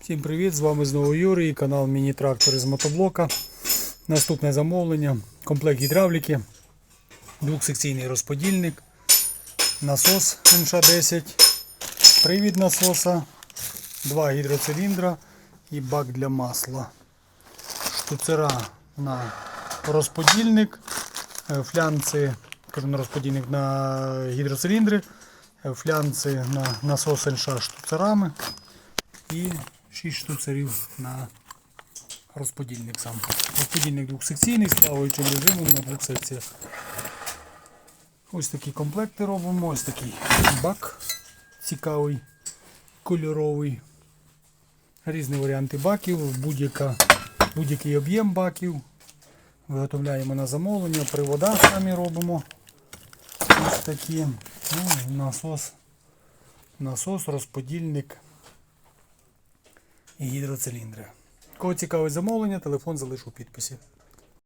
Всім привіт! З вами знову Юрій, канал Міні-трактори з мотоблока. Наступне замовлення. Комплект гідравліки, двохсекційний розподільник, насос МШ-10, привід насоса, два гідроциліндра і бак для масла. Штуцера на розподільник, е, флянці, на розподільник на гідроциліндри, е, флянці на насос НШ штуцерами і 6 штуцерів на розподільник сам. Розподільник двохсекційний з плаваючим режимом на двох секціях. Ось такі комплекти робимо, ось такий бак цікавий, кольоровий. Різні варіанти баків, будь-який об'єм баків. Виготовляємо на замовлення, привода самі робимо. Ось такі. Ну, насос, насос, розподільник і гідроциліндри. Кого цікавить замовлення, телефон залишу у підписі.